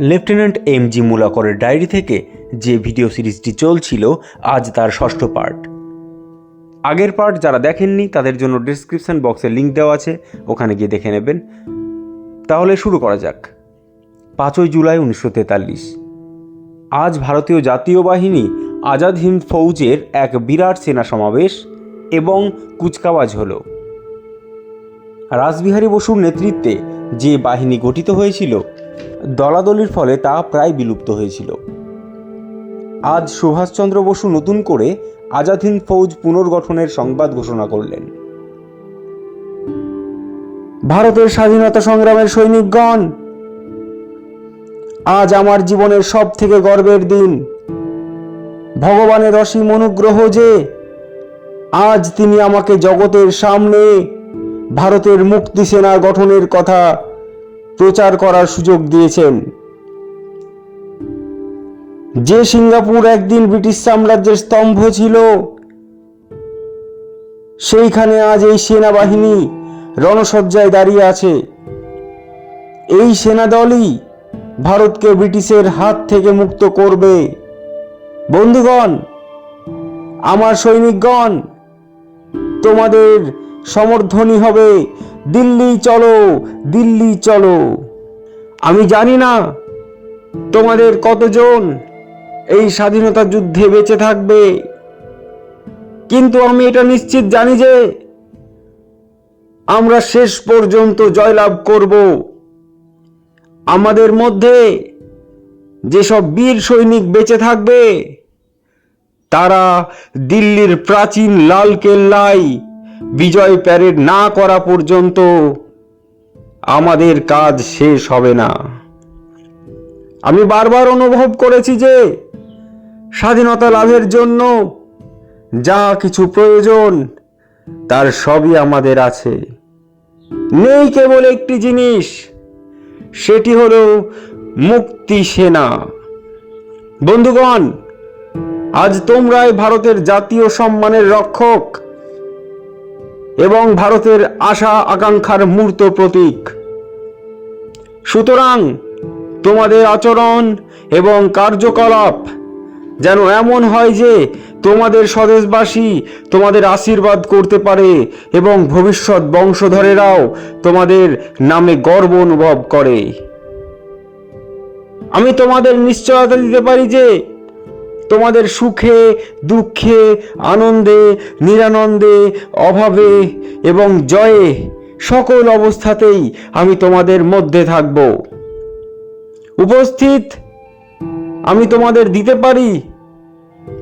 Lieutenant M G মুলাকরের diary থেকে যে ভিডিও সিরিজটি চলছিল, আজ তার ষষ্ঠ পার্ট আগের পার্ট যারা দেখেননি, তাদের জন্য ডিসক্রিপশন বক্সে লিঙ্ক দেওয়া আছে, ওখানে গিয়ে দেখে নেবেন। তাহলে শুরু করা যাক। পাঁচই জুলাই উনিশশো তেতাল্লিশ। আজ ভারতীয় জাতীয় বাহিনী আজাদ হিন্দ ফৌজের এক বিরাট সেনা সমাবেশ এবং কুচকাওয়াজ হল। রাসবিহারী বসুর নেতৃত্বে যে বাহিনী গঠিত হয়েছিল দলাদলির ফলে তা প্রায় বিলুপ্ত হয়েছিল। আজ সুভাষচন্দ্র বসু নতুন করে আজাদ হিন্দ ফৌজ পুনর্গঠনের সংবাদ ঘোষণা করলেন। ভারতের স্বাধীনতা সংগ্রামের সৈনিকগণ, আজ আমার জীবনের সব থেকে গর্বের দিন। ভগবানের অসীম অনুগ্রহ যে, আজ তিনি আমাকে জগতের সামনে ভারতের মুক্তি সেনা গঠনের কথা প্রচার করার সুযোগ দিয়েছেন। যে সিঙ্গাপুর একদিন ব্রিটিশ সাম্রাজ্যের স্তম্ভ ছিল, সেইখানে আজ এই সেনাবাহিনী রণসজ্জায় দাঁড়িয়ে আছে। এই সেনাদলই ভারতকে ব্রিটিশের হাত থেকে মুক্ত করবে। বন্ধুগণ, আমার সৈনিকগণ, তোমাদের সমর্থনই হবে দিল্লি চলো দিল্লি চলো। আমি জানি না তোমাদের কতজন এই স্বাধীনতা যুদ্ধে বেঁচে থাকবে, কিন্তু আমি এটা নিশ্চিত জানি যে আমরা শেষ পর্যন্ত জয়লাভ করব। আমাদের মধ্যে যেসব বীর সৈনিক বেঁচে থাকবে, তারা দিল্লির প্রাচীন লাল কেল্লায় বিজয় প্যারেড না করা পর্যন্ত আমাদের কাজ শেষ হবে না। আমি বারবার অনুভব করেছি যে স্বাধীনতা লাভের জন্য যা কিছু প্রয়োজন, তার সবই আমাদের আছে। নেই কেবল একটি জিনিস, সেটি হলো মুক্তি সেনা। বন্ধুগণ, আজ তোমরাই ভারতের জাতীয় সম্মানের রক্ষক। এবং ভারতের আশা আকাঙ্ক্ষার মূর্ত প্রতীক। সুতরাং তোমাদের আচরণ এবং কার্যকলাপ যেন এমন হয় যে তোমাদের স্বদেশবাসী তোমাদের আশীর্বাদ করতে পারে এবং ভবিষ্যৎ বংশধরেরাও তোমাদের নামে গর্ব অনুভব করে। আমি তোমাদের নিশ্চয়তা দিতে পারি যে তোমাদের সুখে, দুঃখে, আনন্দে, নিরানন্দে, অভাবে এবং জয়ে সকল অবস্থাতেই আমি তোমাদের মধ্যে থাকব। উপস্থিত, আমি তোমাদের দিতে পারি?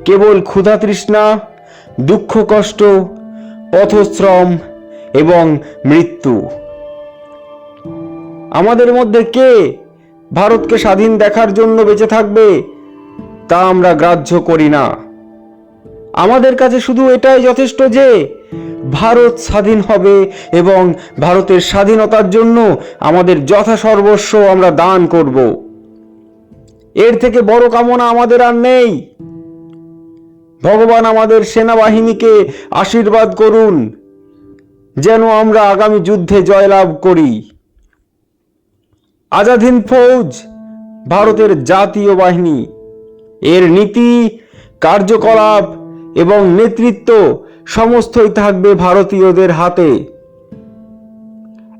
কেবল ক্ষুধা তৃষ্ণা, দুঃখ কষ্ট, পথশ্রম এবং মৃত্যু। আমাদের মধ্যে কে ভারতকে স্বাধীন দেখার জন্য বেঁচে থাকবে? তা আমরা গ্রাহ্য করি না। আমাদের কাছে শুধু এটাই যথেষ্ট যে, ভারত স্বাধীন হবে এবং ভারতের স্বাধীনতার জন্য আমাদের যথাসর্বস্ব আমরা দান করব। এর থেকে বড় কামনা আমাদের আর নেই। ভগবান আমাদের সেনাবাহিনীকে আশীর্বাদ করুন, যেন আমরা আগামী যুদ্ধে জয়লাভ করি। আজাদ হিন্দ ফৌজ, ভারতের জাতীয় বাহিনী। এর নীতি, কার্যকলাপ এবং নেতৃত্ব সমস্তই থাকবে ভারতীয়দের হাতে।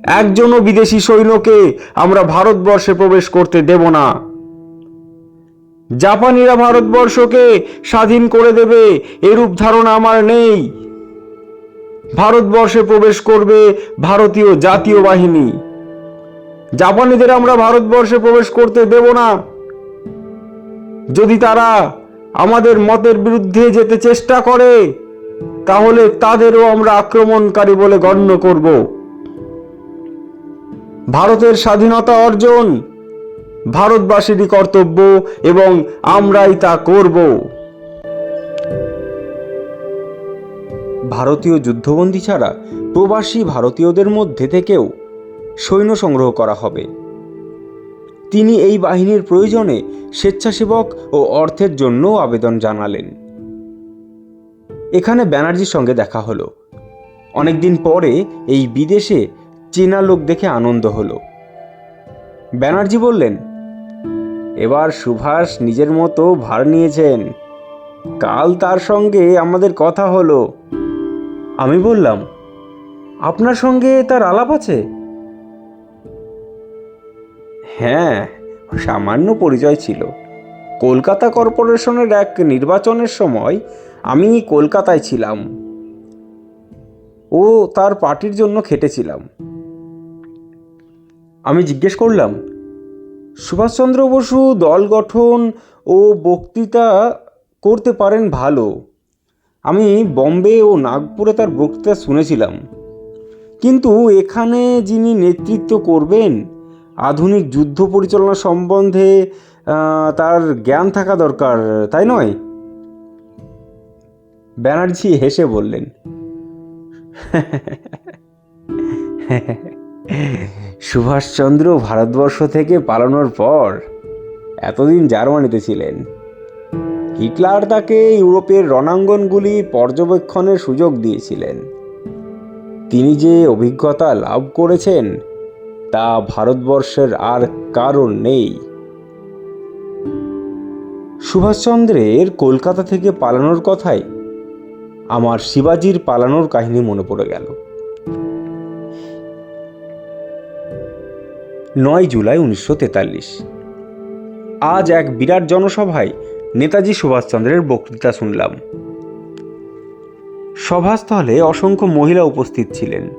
একজনও বিদেশি সৈন্যকে আমরা ভারতবর্ষে প্রবেশ করতে দেব না। জাপানিরা ভারতবর্ষকে স্বাধীন করে দেবে, এরূপ ধারণা আমার নেই। ভারতবর্ষে প্রবেশ করবে ভারতীয় জাতীয় বাহিনী। জাপানিদের আমরা ভারতবর্ষে প্রবেশ করতে দেব না। যদি তারা আমাদের মতের বিরুদ্ধে যেতে চেষ্টা করে, তাহলে তাদেরও আমরা আক্রমণকারী বলে গণ্য করব। ভারতের স্বাধীনতা অর্জন ভারতবাসীরই কর্তব্য এবং আমরাই তা করব। ভারতীয় যুদ্ধবন্দী ছাড়া প্রবাসী ভারতীয়দের মধ্যে থেকেও সৈন্য সংগ্রহ করা হবে। তিনি এই বাহিনীর প্রয়োজনে স্বেচ্ছাসেবক ও অর্থের জন্য আবেদন জানালেন। এখানে ব্যানার্জির সঙ্গে দেখা হলো। অনেকদিন পরে এই বিদেশে চেনা লোক দেখে আনন্দ হলো। ব্যানার্জি বললেন, এবার সুভাষ নিজের মতো ভার নিয়েছেন। কাল তার সঙ্গে আমাদের কথা হলো। আমি বললাম, আপনার সঙ্গে তার আলাপ আছে? হ্যাঁ সামান্য পরিচয় ছিল। কলকাতা কর্পোরেশনের এক নির্বাচনের সময় আমি কলকাতায় ছিলাম। ও তার পার্টির জন্য খেটেছিলাম। আমি জিজ্ঞেস করলাম, সুভাষচন্দ্র বসু দল গঠন ও বক্তৃতা করতে পারেন ভালো আমি বম্বে ও নাগপুরে তার বক্তৃতা শুনেছিলাম। কিন্তু এখানে যিনি নেতৃত্ব করবেন আধুনিক যুদ্ধ পরিচালনা সম্বন্ধে তার জ্ঞান থাকা দরকার, তাই নয়? ব্যানার্জি হেসে বললেন। সুভাষচন্দ্র ভারতবর্ষ থেকে পালানোর পর এতদিন জার্মানিতে ছিলেন। হিটলার তাকে ইউরোপের রণাঙ্গনগুলি পর্যবেক্ষণের সুযোগ দিয়েছিলেন। তিনি যে অভিজ্ঞতা লাভ করেছেন তা ভারতবর্ষের আর কারণ নেই। সুভাষচন্দ্রের কলকাতা থেকে পালানোর কথায় আমার শিবাজির পালানোর কাহিনী মনে পড়ে গেল। নয় জুলাই উনিশশো তেতাল্লিশ। আজ এক বিরাট জনসভায় নেতাজি সুভাষচন্দ্রের বক্তৃতা শুনলাম। সভাস্থলে অসংখ্য মহিলা উপস্থিত ছিলেন।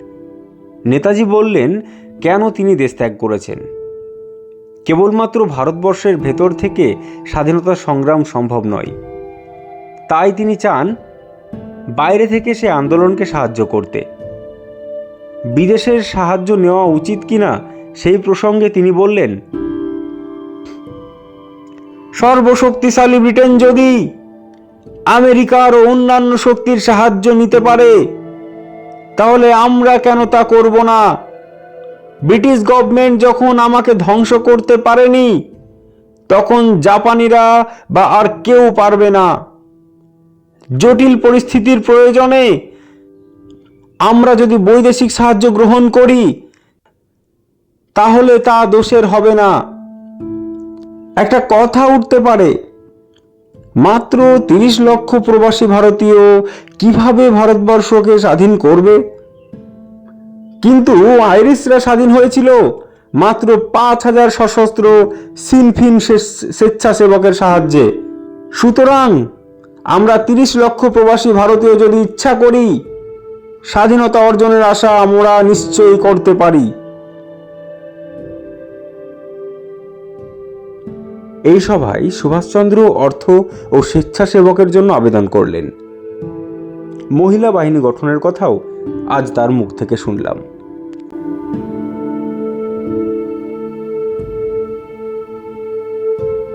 নেতাজি বললেন কেন তিনি দেশ ত্যাগ করেছেন? কেবলমাত্র ভারতবর্ষের ভেতর থেকে স্বাধীনতা সংগ্রাম সম্ভব নয়। তাই তিনি চান বাইরে থেকে সে আন্দোলনকে সাহায্য করতে। বিদেশের সাহায্য নেওয়া উচিত কিনা সেই প্রসঙ্গে তিনি বললেন, সর্বশক্তিশালী ব্রিটেন যদি আমেরিকার ও অন্যান্য শক্তির সাহায্য নিতে পারে, তাহলে আমরা কেন তা করব না? ব্রিটিশ গভর্নমেন্ট যখন আমাকে ধ্বংস করতে পারেনি, তখন জাপানিরা বা আর কেউ পারবে না। জটিল পরিস্থিতির প্রয়োজনে আমরা যদি বৈদেশিক সাহায্য গ্রহণ করি, তাহলে তা দোষের হবে না। একটা কথা উঠতে পারে, মাত্র তিরিশ লক্ষ প্রবাসী ভারতীয় কীভাবে ভারতবর্ষকে স্বাধীন করবে? কিন্তু আইরিশরা স্বাধীন হয়েছিল। মাত্র পাঁচ হাজার সশস্ত্র সিনফিন স্বেচ্ছাসেবকের সাহায্যে। সুতরাং আমরা তিরিশ লক্ষ প্রবাসী ভারতীয় যদি ইচ্ছা করি, স্বাধীনতা অর্জনের আশা আমরা নিশ্চয়ই করতে পারি। এই সভায় সুভাষচন্দ্র অর্থ ও স্বেচ্ছাসেবকের জন্য আবেদন করলেন। মহিলা বাহিনী গঠনের কথাও আজ তার মুখ থেকে শুনলাম।